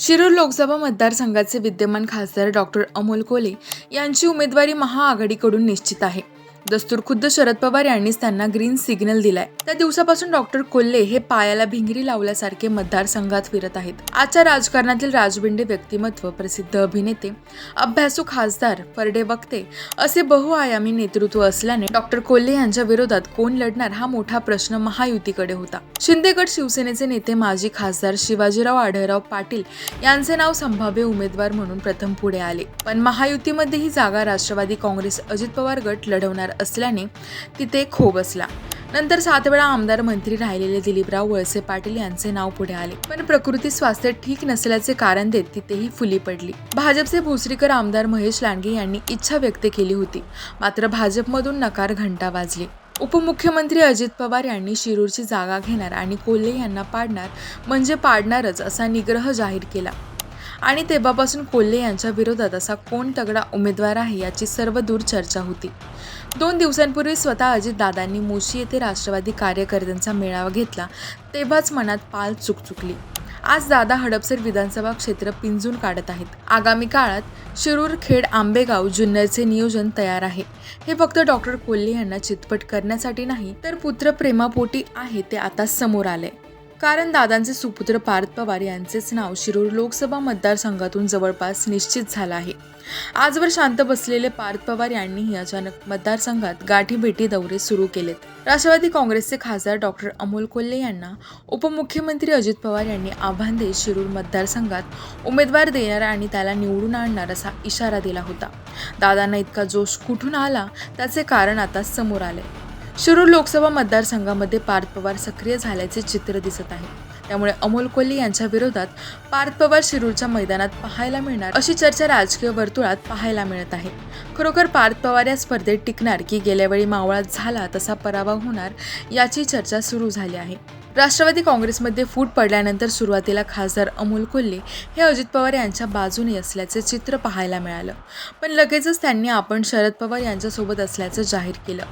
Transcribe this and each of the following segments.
शिरूर लोकसभा मतदारसंघाचे विद्यमान खासदार डॉक्टर अमोल कोले यांची उमेदवारी महाआघाडीकडून निश्चित आहे. दस्तूर खुद्द शरद पवार यांनीच त्यांना ग्रीन सिग्नल दिलाय. त्या दिवसापासून डॉक्टर कोल्हे हे पायाला भिंगरी लावल्यासारखे मतदारसंघात फिरत आहेत. आजच्या राजकारणातील राजबिंडे व्यक्तिमत्व प्रसिद्ध अभिनेते अभ्यासू खासदार परडे वक्ते असे बहुआयामी नेतृत्व असल्याने डॉक्टर कोल्हे यांच्या विरोधात कोण लढणार हा मोठा प्रश्न महायुतीकडे होता. शिंदेगड शिवसेनेचे नेते माजी खासदार शिवाजीराव आढळराव पाटील यांचे नाव संभाव्य उमेदवार म्हणून प्रथम पुढे आले. पण महायुतीमध्ये ही जागा राष्ट्रवादी काँग्रेस अजित पवार गट लढवणार असल्याने तिथे खो बसला नंतर सात वेळा आमदार मंत्री राहिलेले दिलीपराव वळसे पाटील यांचे नाव पुढे आले. पण प्रकृती स्वास्थ्य ठीक नसल्याचे कारण देत तिथेही फुली पडली. भाजपचे भोसरीकर आमदार महेश लांडगे यांनी इच्छा व्यक्त केली होती. मात्र भाजपमधून नकार घंटा वाजली. उपमुख्यमंत्री अजित पवार यांनी शिरूरची जागा घेणार आणि कोल्हे यांना पाडणार म्हणजे पाडणारच असा निग्रह जाहीर केला. आणि तेव्हापासून कोल्हे यांच्या विरोधात असा कोण तगडा उमेदवार आहे याची सर्वदूर चर्चा होती. दोन दिवसांपूर्वी स्वतः अजितदादांनी मोशी येथे राष्ट्रवादी कार्यकर्त्यांचा मेळावा घेतला. तेव्हाच मनात पाल चुकचुकली. आज दादा हडपसर विधानसभा क्षेत्र पिंजून काढत आहेत. आगामी काळात शिरूर खेड आंबेगाव जुन्नरचे नियोजन तयार आहे. हे फक्त डॉक्टर कोल्हे यांना चितपट करण्यासाठी नाही तर पुत्र प्रेमापोटी आहे ते आता समोर आले कारण दादांचे सुपुत्र पार्थ पवार यांचेच नाव शिरूर लोकसभा मतदारसंघातून जवळपास निश्चित झालं आहे. आजवर शांत बसलेले पार्थ पवार यांनीही अचानक मतदारसंघात गाठीभेटी दौरे सुरू केलेत. राष्ट्रवादी काँग्रेसचे खासदार डॉक्टर अमोल कोल्हे यांना उपमुख्यमंत्री अजित पवार यांनी आव्हान देत शिरूर मतदारसंघात उमेदवार देणार आणि त्याला निवडून आणणार असा इशारा दिला होता. दादांना इतका जोश कुठून आला? त्याचे कारण आता समोर आले शिरूर लोकसभा मतदारसंघामध्ये पार्थ पवार सक्रिय झाल्याचे चित्र दिसत आहे. त्यामुळे अमोल कोल्हे यांच्या विरोधात पार्थ पवार शिरूरच्या मैदानात पाहायला मिळणार अशी चर्चा राजकीय वर्तुळात पाहायला मिळत आहे. खरोखर पार्थ पवार या स्पर्धेत टिकणार की गेल्यावेळी मावळात झाला तसा पराभव होणार याची चर्चा सुरू झाली आहे. राष्ट्रवादी काँग्रेसमध्ये फूट पडल्यानंतर सुरुवातीला खासदार अमोल कोल्हे हे अजित पवार यांच्या बाजूने असल्याचे चित्र पाहायला मिळालं. पण लगेचच त्यांनी आपण शरद पवार यांच्यासोबत असल्याचं जाहीर केलं.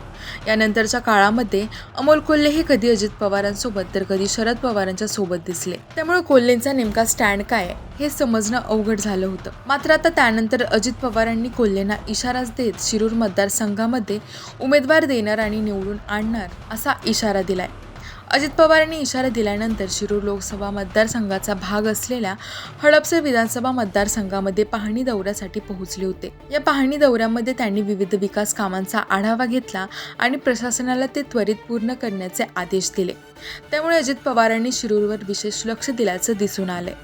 यानंतरच्या काळामध्ये अमोल कोल्हे हे कधी अजित पवारांसोबत तर कधी शरद पवारांच्या सोबत दिसले. त्यामुळे कोल्हेंचा नेमका स्टँड काय हे समजणं अवघड झालं होतं. मात्र आता त्यानंतर अजित पवारांनी कोल्हेंना इशाराच देत शिरूर मतदारसंघामध्ये उमेदवार देणार आणि निवडून आणणार असा इशारा दिलाय. अजित पवारांनी इशारा दिल्यानंतर शिरूर लोकसभा मतदारसंघाचा भाग असलेल्या हडपसर विधानसभा मतदारसंघामध्ये पाहणी दौऱ्यासाठी पोहोचले होते. या पाहणी दौऱ्यामध्ये त्यांनी विविध विकास कामांचा आढावा घेतला आणि प्रशासनाला ते त्वरित पूर्ण करण्याचे आदेश दिले. त्यामुळे अजित पवारांनी शिरूरवर विशेष लक्ष दिल्याचं दिसून आलंय.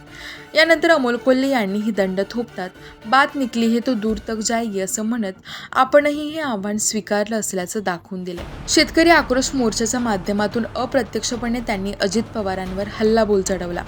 यानंतर अमोल कोल्हे यांनी ही दंड थोपतात. बात निकली हे तो दूर तक जाई असं म्हणत आपणही हे आव्हान स्वीकारलं असल्याचं दाखवून दिलं. शेतकरी आक्रोश मोर्चाच्या माध्यमातून अप्रत्यक्षपणे त्यांनी अजित पवारांवर हल्लाबोल चढवला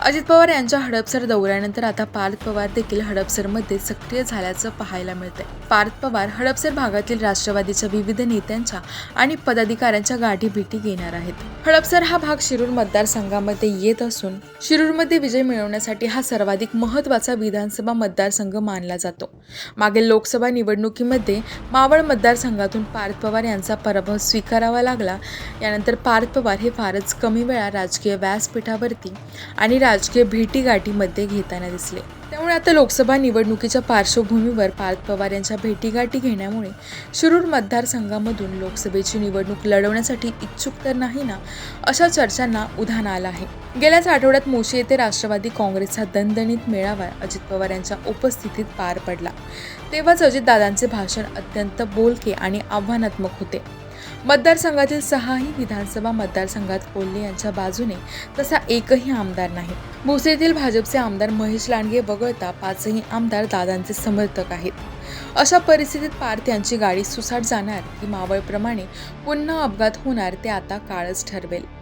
अजित पवार यांच्या हडपसर दौऱ्यानंतर आता पार्थ पवार देखील हडपसरमध्ये सक्रिय झाल्याचं पाहायला मिळतंय. पार्थ पवार हडपसर भागातील राष्ट्रवादीच्या विविध नेत्यांच्या आणि पदाधिकाऱ्यांच्या गाठी भेटी घेणार आहेत. हडपसर हा भाग शिरूर मतदारसंघामध्ये येत असून शिरूरमध्ये विजय मिळवण्यासाठी हा सर्वाधिक महत्त्वाचा विधानसभा मतदारसंघ मानला जातो. मागील लोकसभा निवडणुकीमध्ये मावळ मतदारसंघातून पार्थ पवार यांचा पराभव स्वीकारावा लागला. यानंतर पार्थ पवार हे फारच कमी वेळा राजकीय व्यासपीठावरती आणि राजकीय भेटीगाठीमध्ये घेताना दिसले. त्यामुळे आता लोकसभा निवडणुकीच्या पार्श्वभूमीवर पार्थ पवार यांच्या भेटीगाठी घेण्यामुळे शिरूर मतदारसंघामधून लोकसभेची निवडणूक लढवण्यासाठी इच्छुक तर नाही ना अशा चर्चांना उधाण आलं आहे. गेल्याच आठवड्यात मोशी येथे राष्ट्रवादी काँग्रेसचा दणदणीत मेळावा अजित पवार यांच्या उपस्थितीत पार पडला. तेव्हाच अजितदादांचे भाषण अत्यंत बोलके आणि आव्हानात्मक होते. मतदारसंघातील सहाही विधानसभा मतदारसंघात कोल्हे यांच्या बाजूने तसा एकही आमदार नाही. भोसेतील भाजपचे आमदार महेश लांडगे वगळता पाचही आमदार दादांचे समर्थक आहेत. अशा परिस्थितीत पार्थ यांची गाडी सुसाट जाणार की मावळप्रमाणे पुन्हा अपघात होणार ते आता काळच ठरवेल.